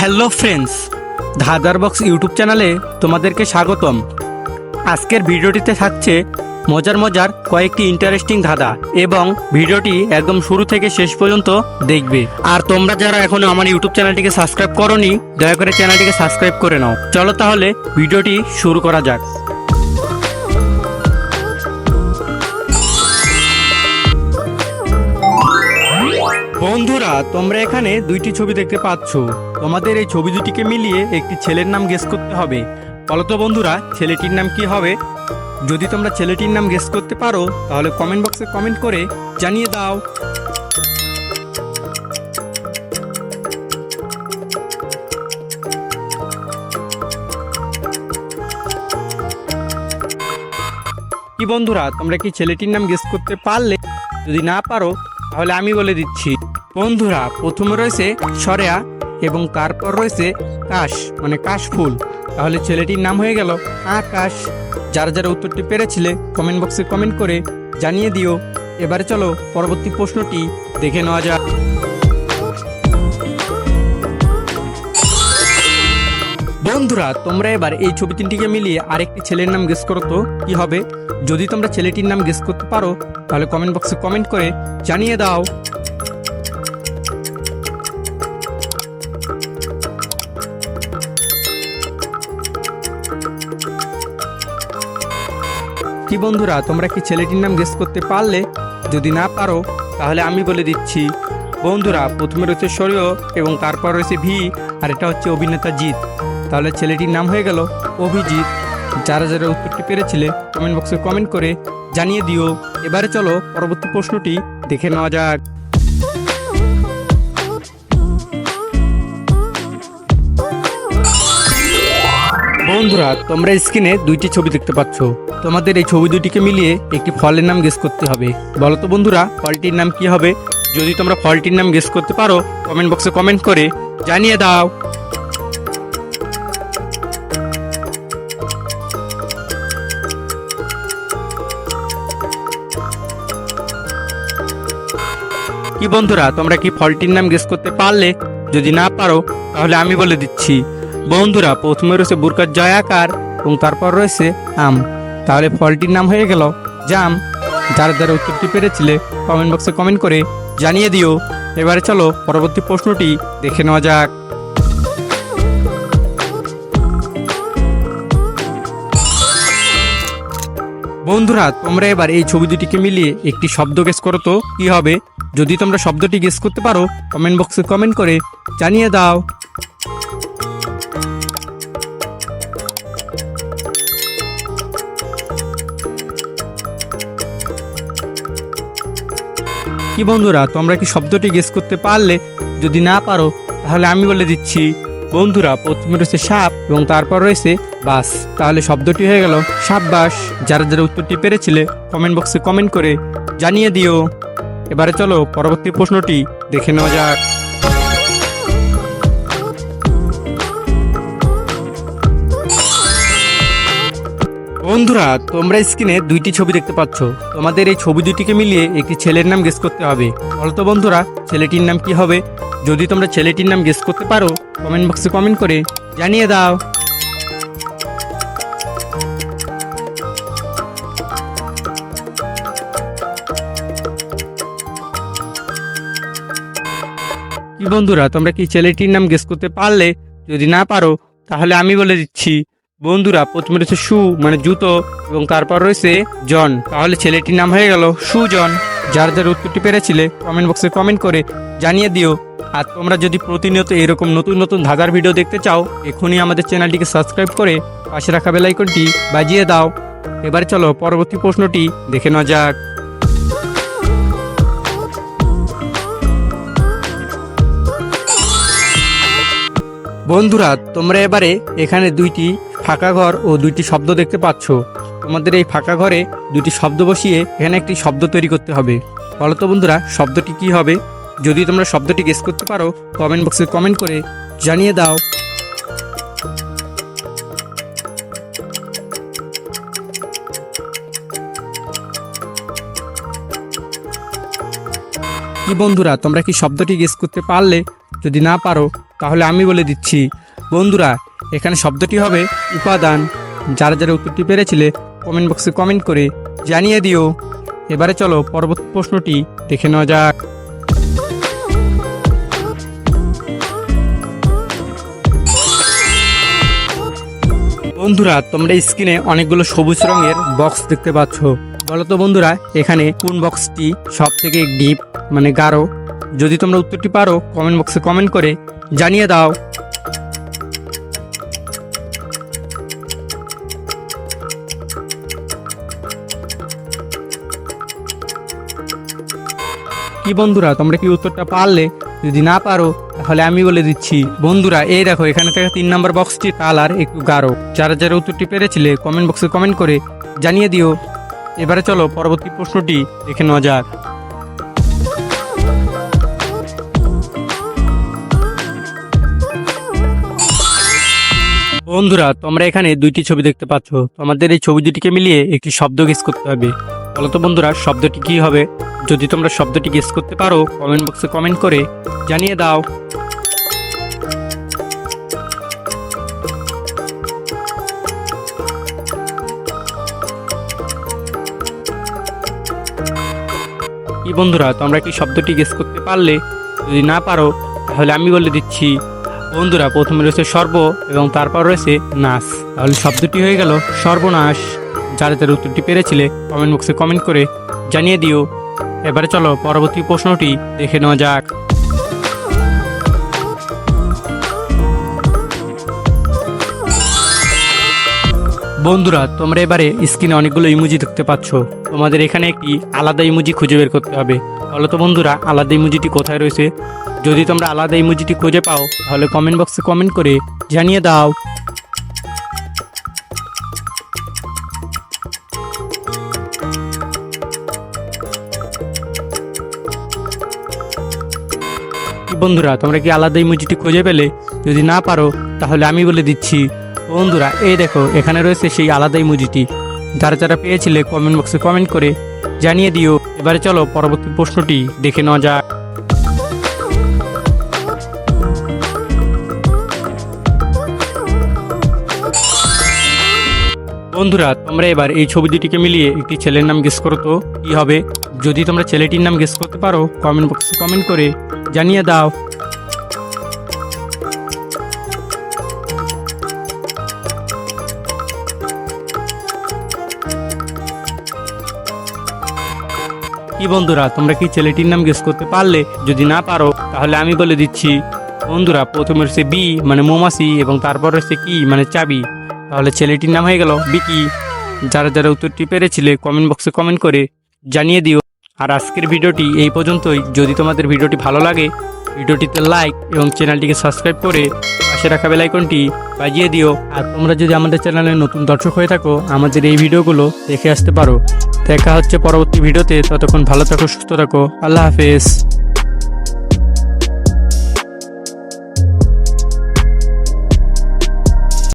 Hello friends, ধাঁধার box YouTube চ্যানেলে তোমাদেরকে স্বাগতম। আজকের ভিডিওটিতে থাকছে মজার মজার কয়েকটি ইন্টারেস্টিং ধাঁধা এবং ভিডিওটি একদম শুরু থেকে শেষ পর্যন্ত দেখবে। আর তোমরা যারা এখনও আমার ইউটিউব চ্যানেলটিকে সাবস্ক্রাইব করনি, দয়া করে চ্যানেলটিকে সাবস্ক্রাইব করে নাও। চলো তাহলে ভিডিওটি শুরু করা যাক। বন্ধুরা, তোমরা এখানে দুইটি ছবি দেখতে পাচ্ছ। তোমাদের এই ছবি দুটিকে মিলিয়ে একটি ছেলের নাম গেস করতে হবে। বলতো বন্ধুরা, ছেলেটির নাম কি হবে? যদি তোমরা ছেলেটির নাম গেস করতে পারো, তাহলে কমেন্ট বক্সে কমেন্ট করে জানিয়ে দাও। কি বন্ধুরা, তোমরা কি ছেলেটির নাম গেস করতে পারলে? যদি না পারো, তাহলে আমি বলে দিচ্ছি। বন্ধুরা, প্রথমে রয়েছে সরেয়া। এবং তারপর রয়েছে কাশ মানে কাশ ফুল তাহলে ছেলেটির নাম হয়ে গেল আকাশ। যারা যারা উত্তরটি পেরেছিলে কমেন্ট বক্সে কমেন্ট করে জানিয়ে দিও। এবারে চলো পরবর্তী প্রশ্নটি দেখে নেওয়া যাক। বন্ধুরা, তোমরা এবার এই ছবি তিনটিকে মিলিয়ে আরেকটি ছেলের নাম গেস করো তো, কি হবে? যদি তোমরা ছেলেটির নাম গেস করতে পারো, তাহলে কমেন্ট বক্সে কমেন্ট করে জানিয়ে দাও। কি বন্ধুরা, তোমরা কি ছেলেটির নাম গেস করতে পারলে? যদি না পারো, তাহলে আমি বলে দিচ্ছি। বন্ধুরা, প্রথমে রয়েছে সরিয় এবং তারপর রয়েছে ভি, আর এটা হচ্ছে অভিনেতা জিৎ। তাহলে ছেলেটির নাম হয়ে গেল অভিজিৎ। যারা যারা উত্তরটি পেরেছিলে কমেন্ট বক্সে কমেন্ট করে জানিয়ে দিও। এবারে চলো, পরবর্তী প্রশ্নটি দেখে নেওয়া যাক। বন্ধুরা, তোমরা স্ক্রিনে দুইটি ছবি দেখতে পাচ্ছ। তোমাদের এই ছবি দুটিকে মিলিয়ে একটি ফলের নাম গেস করতে হবে। বলো তো বন্ধুরা, ফলটির নাম কি হবে? যদি তোমরা ফলটির নাম গেস করতে পারো কমেন্ট বক্সে কমেন্ট করে জানিয়ে দাও। কি বন্ধুরা, তোমরা কি ফলটির নাম গেস করতে পারলে? যদি না পারো, তাহলে আমি বলে দিচ্ছি। বন্ধুরা, প্রথমে রয়েছে বুরকার জয়াকার এবং তারপর রয়েছে আম। তাহলে ফলটির নাম হয়ে গেল জাম। যারা যারা উত্তরটি পেরেছিলে কমেন্ট বক্সে কমেন্ট করে জানিয়ে দিও। এবারে চলো পরবর্তী প্রশ্নটি দেখে নেওয়া যাক। বন্ধুরা, তোমরা এবার এই ছবি দুটিকে মিলিয়ে একটি শব্দ গেস করো তো, কি হবে? যদি তোমরা শব্দটি গেস করতে পারো কমেন্ট বক্সে কমেন্ট করে জানিয়ে দাও। কি বন্ধুরা, তোমরা কি শব্দটি গেস করতে পারলে? যদি না পারো, তাহলে আমি বলে দিচ্ছি। বন্ধুরা, প্রথমে রয়েছে সাপ এবং তারপর রয়েছে বাস। তাহলে শব্দটি হয়ে গেল সাপ বাস যারা যারা উত্তরটি পেরেছিলে কমেন্ট বক্সে কমেন্ট করে জানিয়ে দিও। এবারে চলো, পরবর্তী প্রশ্নটি দেখে নেওয়া যাক। বন্ধুরা, তোমরা স্ক্রিনে দুইটি ছবি দেখতে পাচ্ছ। তোমাদের এই ছবি দুটিকে মিলিয়ে একটি ছেলের নাম গেস করতে হবে। বলতো বন্ধুরা, ছেলেটির নাম কি হবে? যদি তোমরা ছেলেটির নাম গেস করতে পারো কমেন্ট বক্সে কমেন্ট করে জানিয়ে দাও। কি বন্ধুরা, তোমরা কি ছেলেটির নাম গেস করতে পারলে? যদি না পারো, তাহলে আমি বলে দিচ্ছি। বন্ধুরা, প্রথমে রয়েছে শু মানে জুতো, এবং তারপর রয়েছে জন। তাহলে ছেলেটির নাম হয়ে গেল সুজন। যার যার উত্তরটি পেরেছিলে কমেন্ট বক্সে কমেন্ট করে জানিয়ে দিও। আর তোমরা যদি প্রতিনিয়ত এরকম নতুন নতুন ধাঁধার ভিডিও দেখতে চাও, এখনই আমাদের চ্যানেলটিকে সাবস্ক্রাইব করে পাশে রাখা বেলাইকনটি বাজিয়ে দাও। এবারে চলো পরবর্তী প্রশ্নটি দেখে নেওয়া যাক। বন্ধুরা, তোমরা এবারে এখানে দুইটি ফাঁকা ঘর ও দুইটি শব্দ দেখতে পাচ্ছ। তোমাদের এই ফাঁকা ঘরে দুটি শব্দ বসিয়ে এখানে একটি শব্দ তৈরি করতে হবে। বলো তো বন্ধুরা, শব্দটি কি হবে? যদি তোমরা শব্দটি গেস করতে পারো কমেন্ট বক্সে কমেন্ট করে জানিয়ে দাও। কি বন্ধুরা, তোমরা কি শব্দটি গেস করতে পারলে? যদি না পারো, তাহলে আমি বলে দিচ্ছি। বন্ধুরা এখানে শব্দটি হবে উপাদান। যারা যারা উত্তরটি পেরেছিলে কমেন্ট বক্সে কমেন্ট করে জানিয়ে দিও। এবারে চলো পরবর্তী প্রশ্নটি দেখে নেওয়া যাক। বন্ধুরা, তোমরা স্ক্রিনে অনেকগুলো সবুজ রঙের বক্স দেখতে পাচ্ছ। বলো তো বন্ধুরা, এখানে কোন বক্সটি সব থেকে ডিপ মানে গাঢ়? যদি তোমরা উত্তরটি পারো কমেন্ট বক্সে কমেন্ট করে জানিয়ে দাও। কি বন্ধুরা, তোমরা কি উত্তরটা পারলে? যদি না পারো, তাহলে আমি বলে দিচ্ছি, বন্ধুরা, এই দেখো, এখানে থেকে তিন নম্বর বক্সটি কালার একটু গাঢ়। যারা যারা উত্তরটি পেরেছিলে কমেন্ট বক্সে কমেন্ট করে জানিয়ে দিও। এবারে চলো, পরবর্তী প্রশ্নটি দেখে নেওয়া যাক। বন্ধুরা, তোমরা এখানে দুইটি ছবি দেখতে পাচ্ছ। তোমাদের এই ছবি দুটিকে মিলিয়ে একটি শব্দ গেস করতে হবে। বলো তো বন্ধুরা, শব্দটি কি হবে? যদি তোমরা শব্দটি গেস করতে পারো কমেন্ট বক্সে কমেন্ট করে জানিয়ে দাও। কি বন্ধুরা, তোমরা কি শব্দটি গেস করতে পারলে? যদি না পারো, তাহলে আমি বলে দিচ্ছি, বন্ধুরা, প্রথমে রয়েছে সর্ব এবং তারপর রয়েছে নাশ তাহলে শব্দটি হয়ে গেল সর্বনাশ। যারা যারা উত্তরটি পেরেছিলে কমেন্ট বক্সে কমেন্ট করে জানিয়ে দিও। এবারে চলো পরবর্তী প্রশ্নটি দেখে নেওয়া যাক। বন্ধুরা, তোমরা এবারে স্ক্রিনে অনেকগুলো ইমোজি দেখতে পাচ্ছ। তোমাদের এখানে একটি আলাদা ইমোজি খুঁজে বের করতে হবে। বলো তো বন্ধুরা, আলাদা ইমোজিটি কোথায় রয়েছে? যদি তোমরা আলাদা ইমোজিটি খুঁজে পাও, তাহলে কমেন্ট বক্সে কমেন্ট করে জানিয়ে দাও। বন্ধুরা, তোমরা কি আলাদা ইমোজিটি খুঁজে পেলে? যদি না পারো, তাহলে আমি বলে দিচ্ছি। বন্ধুরা, এই দেখো, এখানে রয়েছে সেই আলাদা ইমোজিটি যারা যারা পেয়েছিলে কমেন্ট বক্সে কমেন্ট করে জানিয়ে দিও। এবারে চলো, পরবর্তী প্রশ্নটি দেখে নেওয়া যাক। বন্ধুরা, তোমরা এবার এই ছবি দুটিকে মিলিয়ে একটি ছেলের নাম গেস করো তো। কি হবে? যদি তোমরা ছেলেটির নাম গেস করতে পারো কমেন্ট বক্সে কমেন্ট করে জানিয়ে দাও। কি বন্ধুরা, তোমরা কি ছেলেটির নাম গেস করতে পারলে? যদি না পারো, তাহলে আমি বলে দিচ্ছি। বন্ধুরা, প্রথমে রয়েছে বি মানে মৌমাছি, এবং তারপর রয়েছে কি মানে চাবি। তাহলে ছেলেটির নাম হয়ে গেল বিকি। যারা যারা উত্তরটি পেরেছিলে কমেন্ট বক্সে কমেন্ট করে জানিয়ে দিও। আর আজকের ভিডিওটি এই পর্যন্তই। যদি তোমাদের ভিডিওটি ভালো লাগে, ভিডিওটিতে লাইক এবং চ্যানেলটিকে সাবস্ক্রাইব করে পাশে রাখা বেলাইকনটি বাজিয়ে দিও। আর তোমরা যদি আমাদের চ্যানেলে নতুন দর্শক হয়ে থাকো, আমাদের এই ভিডিওগুলো দেখে আসতে পারো। দেখা হচ্ছে পরবর্তী ভিডিওতে। ততক্ষণ ভালো থাকো, সুস্থ থাকো। আল্লাহ হাফেজ।